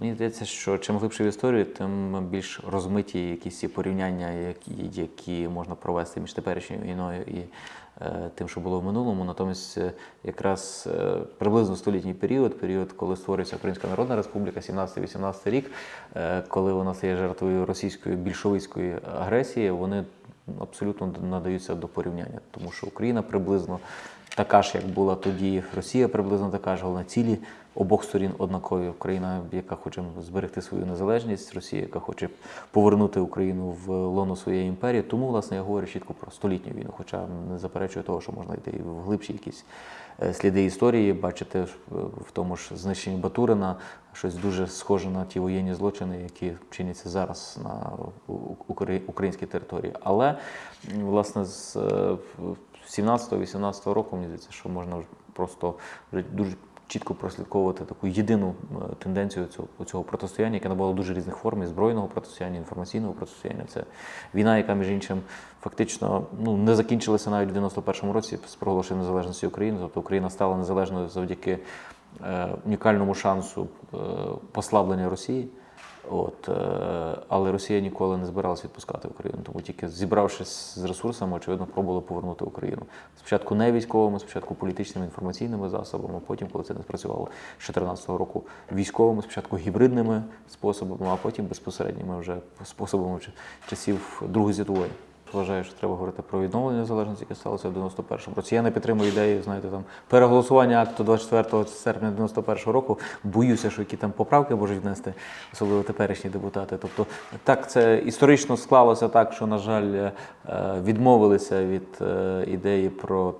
Мені здається, що чим глибше в історію, тим більш розмиті якісь порівняння, які, можна провести між теперішньою війною і е, тим, що було в минулому. Натомість, е, якраз е, приблизно столітній період, період, коли створюється Українська Народна Республіка, 17-18 рік, коли вона стає жертвою російської більшовицької агресії, вони абсолютно надаються до порівняння, тому що Україна приблизно така ж, як була тоді, Росія приблизно така ж, головне цілі обох сторін однакові. Україна, яка хоче зберегти свою незалежність, Росія, яка хоче повернути Україну в лоно своєї імперії. Тому, власне, я говорю чітко про столітню війну, хоча не заперечую того, що можна йти і в глибші якісь е, сліди історії, бачити в тому ж знищенні Батурина щось дуже схоже на ті воєнні злочини, які чиняться зараз на українській території. Але власне з е, 17-18 року мені здається, що можна просто вже дуже чітко прослідковувати таку єдину е, тенденцію цього, цього протистояння, яке набуло дуже різних форм і збройного протистояння, інформаційного протистояння. Це війна, яка між іншим фактично ну не закінчилася навіть в 91-му році з проголошенням незалежності України. Тобто Україна стала незалежною завдяки е, унікальному шансу е, послаблення Росії. От, е, але Росія ніколи не збиралася відпускати Україну, тому тільки зібравшись з ресурсами, очевидно, пробувала повернути Україну. Спочатку не військовими, спочатку політичними інформаційними засобами, потім, коли це не спрацювало з 2014 року, військовими, спочатку гібридними способами, а потім безпосередніми вже способами часів Другої світової. Вважаю, що треба говорити про відновлення незалежності, яке сталося в 91-му році. Я не підтримую ідею, знаєте, там переголосування акту 24 серпня 91-го року. Боюся, що які там поправки можуть внести, особливо теперішні депутати. Тобто, так це історично склалося так, що, на жаль, е, відмовилися від е, ідеї про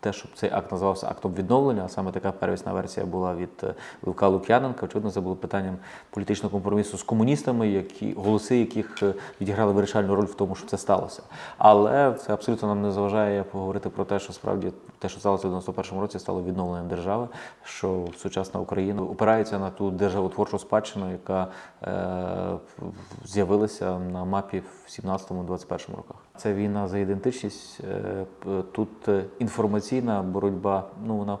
те, щоб цей акт називався актом відновлення, а саме така первісна версія була від е, Левка Лук'яненка. Очевидно, це було питанням політичного компромісу з комуністами, які голоси яких е, відіграли вирішальну роль в тому, що це сталося. Але це абсолютно нам не заважає поговорити про те, що справді те, що сталося в 91-му році, стало відновленням держави, що сучасна Україна опирається на ту державотворчу спадщину, яка е, з'явилася на мапі в 17-21 роках. Це війна за ідентичність. Е, Тут е, інформаційна боротьба, ну вона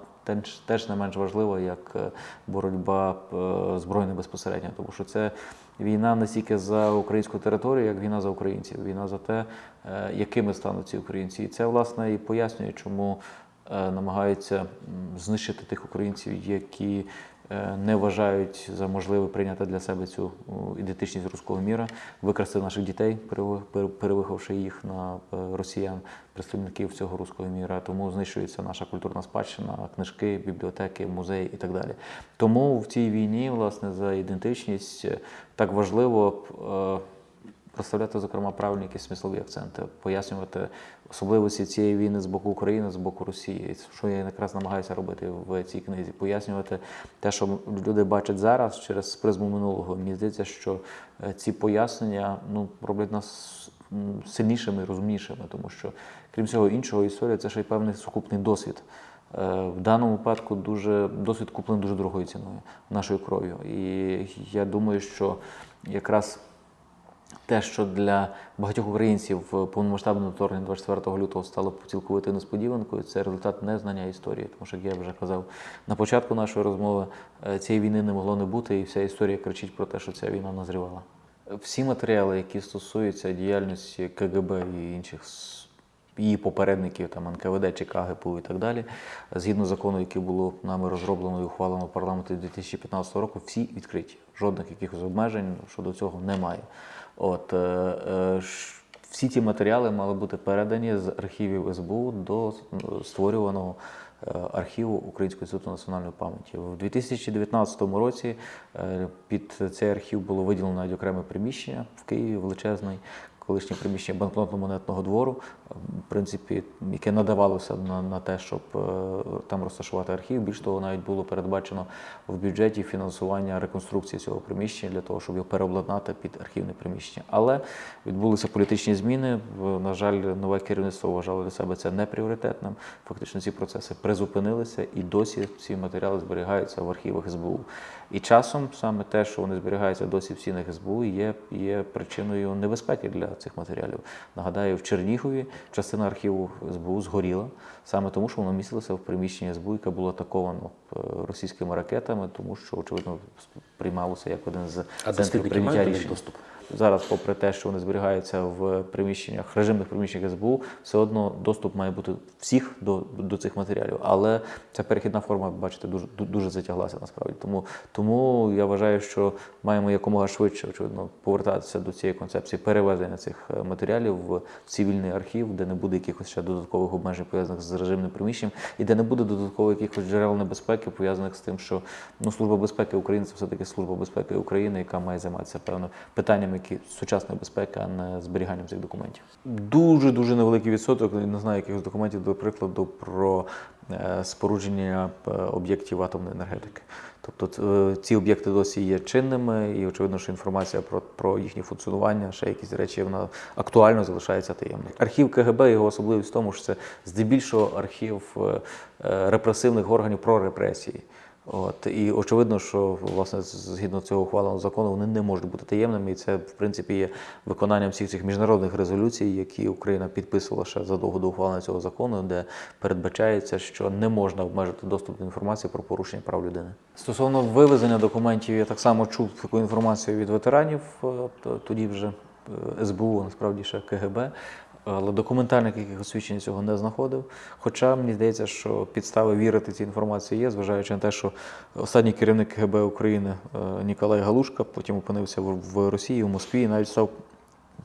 теж, не менш важлива, як е, боротьба збройна безпосередньо, тому що це війна не стільки за українську територію, як війна за українців, війна за те, якими стануть ці українці. І це власне і пояснює, чому намагаються знищити тих українців, які не вважають за можливе прийняти для себе цю ідентичність руського міра, викрасти наших дітей, переви- пере- їх на е, росіян, представників цього руського міра. Тому знищується наша культурна спадщина, книжки, бібліотеки, музеї і так далі. Тому в цій війні, власне, за ідентичність е, так важливо. Проставляти, зокрема, правильні якісь смислові акценти, пояснювати особливості цієї війни з боку України, з боку Росії, що я якраз намагаюся робити в цій книзі, пояснювати те, що люди бачать зараз через призму минулого. Мені здається, що е, ці пояснення ну, роблять нас сильнішими, розумнішими, тому що, крім всього іншого, історія це ще й певний сукупний досвід. Е, В даному випадку дуже досвід куплений дуже дорогою ціною, нашою кров'ю. І я думаю, що якраз те, що для багатьох українців повномасштабне вторгнення 24 лютого стало цілковитою несподіванкою, це результат незнання історії. Тому що, як я вже казав на початку нашої розмови, е, цієї війни не могло не бути, і вся історія кричить про те, що ця війна назрівала. Всі матеріали, які стосуються діяльності КГБ і інших її попередників, там НКВД чи КГПУ і так далі, згідно закону, який було нами розроблено і ухвалено в парламенті 2015 року, всі відкриті. Жодних якихось обмежень щодо цього немає. От, е, е, всі ті матеріали мали бути передані з архівів СБУ до е, створюваного архіву Українського інституту національної пам'яті. В 2019 році під цей архів було виділено навіть окреме приміщення в Києві величезний. Колишнє приміщення банкнотно-монетного двору, е, в принципі, яке надавалося на, на те, щоб е, там розташувати архів. Більш того, навіть було передбачено в бюджеті фінансування реконструкції цього приміщення для того, щоб його переобладнати під архівне приміщення. Але відбулися політичні зміни. На жаль, нове керівництво вважало для себе це непріоритетним. Фактично ці процеси призупинилися, і досі ці матеріали зберігаються в архівах СБУ. І часом саме те, що вони зберігаються досі в стінах СБУ, є, є причиною небезпеки для цих матеріалів. Нагадаю, в Чернігові частина архіву СБУ згоріла саме тому, що воно містилося в приміщенні СБУ, яке було атаковано е, російськими ракетами, тому що очевидно приймалося як один з А центрів прийняття рішень. доступ? Зараз, попри те, що вони зберігаються в приміщеннях, режимних приміщеннях СБУ, все одно доступ має бути всіх до, до цих матеріалів. Але ця перехідна форма, бачите, дуже дуже затяглася насправді. Тому, тому я вважаю, що маємо якомога швидше очевидно повертатися до цієї концепції перевезення цих е, матеріалів в цивільний архів, де не буде якихось ще додаткових обмежень пов'язаних з режимним приміщенням, і де не буде додаткових якихось джерел небезпеки, пов'язаних з тим, що ну служба безпеки України це все таки служба безпеки України, яка має займатися певно питаннями, які сучасної безпеки, а не зберіганням цих документів. Дуже дуже невеликий відсоток. Не знаю якихось документів, до прикладу, про е, спорудження е, об'єктів атомної енергетики. Тобто е, ці об'єкти досі є чинними, і очевидно, що інформація про, про їхнє функціонування, ще якісь речі, вона актуально залишається таємною. Архів КГБ його особливість в тому, що це здебільшого архів репресивних органів про репресії. От і очевидно, що власне згідно цього ухваленого закону вони не можуть бути таємними, і це в принципі є виконанням всіх цих міжнародних резолюцій, які Україна підписувала ще задовго до ухвалення цього закону, де передбачається, що не можна обмежити доступ до інформації про порушення прав людини. Стосовно вивезення документів, я так само чув таку інформацію від ветеранів, е, тоді вже е, СБУ, насправді ще КГБ. Але документальних якихось свідчень цього не знаходив. Хоча мені здається, що підстави вірити цій інформації є, зважаючи на те, що останній керівник КГБ України е, Ніколай Галушка потім опинився в Росії, в Москві, і навіть став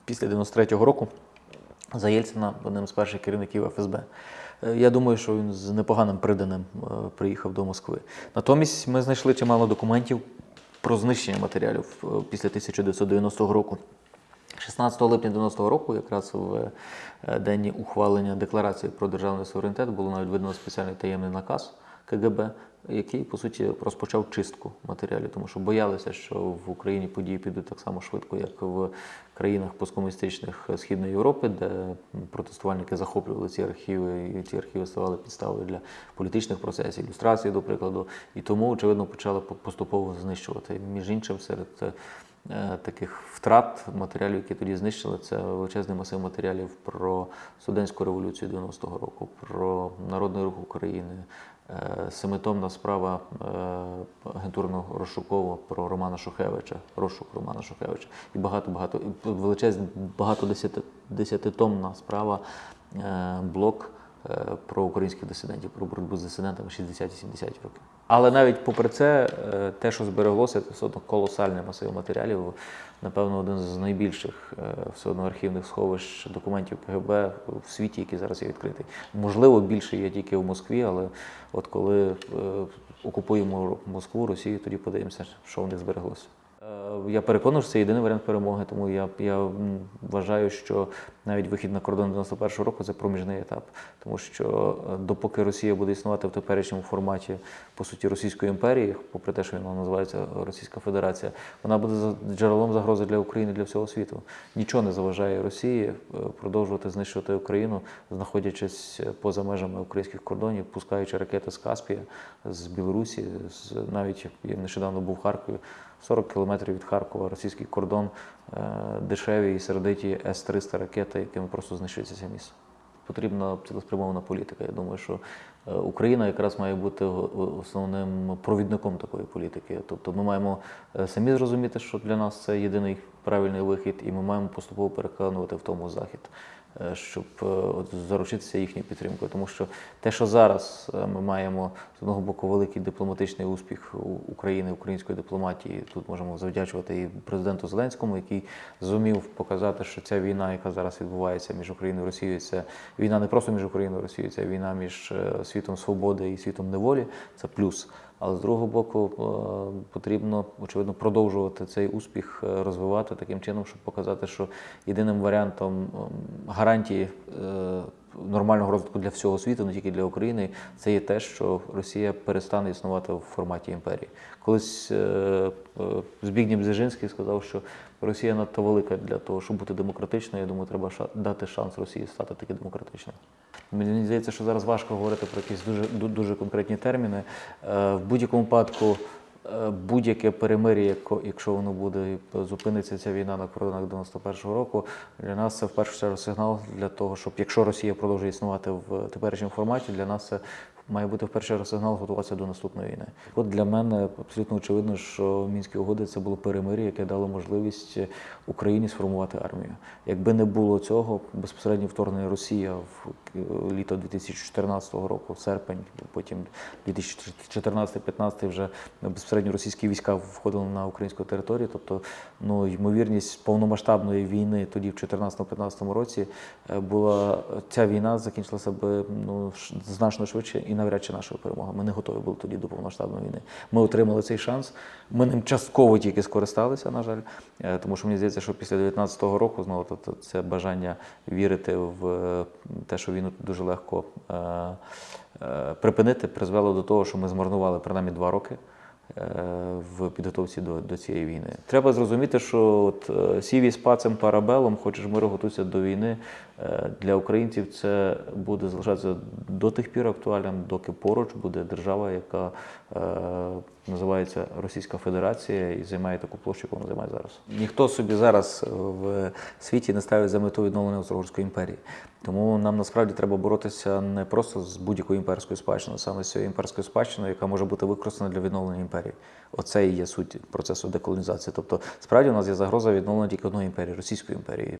після 93-го року за Єльцина одним з перших керівників ФСБ. Е, Я думаю, що він з непоганим приданим е, приїхав до Москви. Натомість ми знайшли чимало документів про знищення матеріалів після 1990 року. 16 липня 90 року, якраз в е, день ухвалення декларації про державний суверенітет, було навіть видано спеціальний таємний наказ КГБ, який по суті розпочав чистку матеріалів, тому що боялися, що в Україні події підуть так само швидко, як в країнах посткомуністичних Східної Європи, де протестувальники захоплювали ці архіви, і ці архіви ставали підставою для політичних процесів, ілюстрації, до прикладу, і тому очевидно почали по- поступово знищувати. Між іншим, серед е, таких втрат матеріалів, які тоді знищили, це величезний масив матеріалів про студентську революцію 90-го року, про народний рух України, семитомна справа е, агентурного розшукового про Романа Шухевича, розшук Романа Шухевича, і багато багато і величезна, багато десяти, десятитомна справа е, блок е, про українських дисидентів, про боротьбу з дисидентами 60-70 років. Але навіть попри це, е, те, що збереглося, це все одно колосальний масив матеріалів. Напевно, один з найбільших е, все одно архівних сховищ документів КГБ в світі, який зараз є відкритий. Можливо, більше є тільки в Москві, але от коли е, окупуємо Москву, Росію, тоді подивимося, що в них збереглося. Е, Я переконаний, що це єдиний варіант перемоги, тому я, я вважаю, що навіть вихід на кордон 91-го року це проміжний етап. Тому що е, допоки Росія буде існувати в теперішньому форматі, по суті, Російської імперії, попри те, що вона називається Російська Федерація, вона буде джерелом загрози для України, для всього світу. Нічого не заважає Росії е, продовжувати знищувати Україну, знаходячись поза межами українських кордонів, пускаючи ракети з Каспія, з Білорусі, з навіть я нещодавно був в Харкові. 40 кілометрів від Харкова, російський кордон, е, дешеві і сердиті С-300 ракети, якими просто знищується це місце. Потрібна цілеспрямована політика. Я думаю, що е, Україна якраз має бути основним провідником такої політики. Тобто ми маємо е, самі зрозуміти, що для нас це єдиний правильний вихід, і ми маємо поступово переконувати в тому захід, щоб е, от заручитися їхньою підтримкою. Тому що те, що зараз е, ми маємо з одного боку великий дипломатичний успіх України, української дипломатії, тут можемо завдячувати і президенту Зеленському, який зумів показати, що ця війна, яка зараз відбувається між Україною і Росією, це війна не просто між Україною і Росією, це війна між е, світом свободи і світом неволі. Це плюс. Але з другого боку, е, потрібно очевидно продовжувати цей успіх е, розвивати таким чином, щоб показати, що єдиним варіантом гарантії е, нормального розвитку для всього світу, не тільки для України, це є те, що Росія перестане існувати в форматі імперії. Колись е, е, Збігнєв Бзежинський сказав, що Росія надто велика для того, щоб бути демократичною. Я думаю, треба дати шанс Росії стати таки демократичною. Мені здається, що зараз важко говорити про якісь дуже дуже конкретні терміни. Е, В будь-якому випадку будь-яке перемир'я, якщо воно буде зупиниться ця війна на кордонах 91-го року, для нас це в першу чергу сигнал для того, щоб якщо Росія продовжує існувати в теперішньому форматі, для нас це має бути в перший раз сигнал готуватися до наступної війни. От для мене абсолютно очевидно, що мінські угоди це було перемир'я, яке дало можливість Україні сформувати армію. Якби не було цього, безпосередньо вторгнення Росія в е, літо 2014 року, в серпень, потім 2014-15 вже безпосередньо російські війська входили на українську територію. Тобто, ну ймовірність повномасштабної війни тоді, в 2014-15 році, е, була ця війна закінчилася би ну значно швидше і навряд чи наша перемога. Ми не готові були тоді до повномасштабної війни. Ми отримали цей шанс. Ми ним частково тільки скористалися, на жаль, Е, тому що мені здається, що після 19-го року знову тобто, це бажання вірити в е, те, що війну дуже легко е, припинити, призвело до того, що ми змарнували принаймні два роки в підготовці до, до цієї війни. Треба зрозуміти, що от е, сівіс пацем парабелом, хочеш миру, готуйся до війни. е, Для українців це буде залишатися до тих пір актуальним, доки поруч буде держава, яка е, називається Російська Федерація і займає таку площу, яку вона займає зараз. Ніхто собі зараз в світі не ставить за мету відновлення Австро-Угорської імперії. Тому нам насправді треба боротися не просто з будь-якою імперською спадщиною, саме з цією імперською спадщиною, яка може бути використана для відновлення імперії. Оце і є суть процесу деколонізації. Тобто, справді у нас є загроза відновлення тільки одної імперії Російської імперії.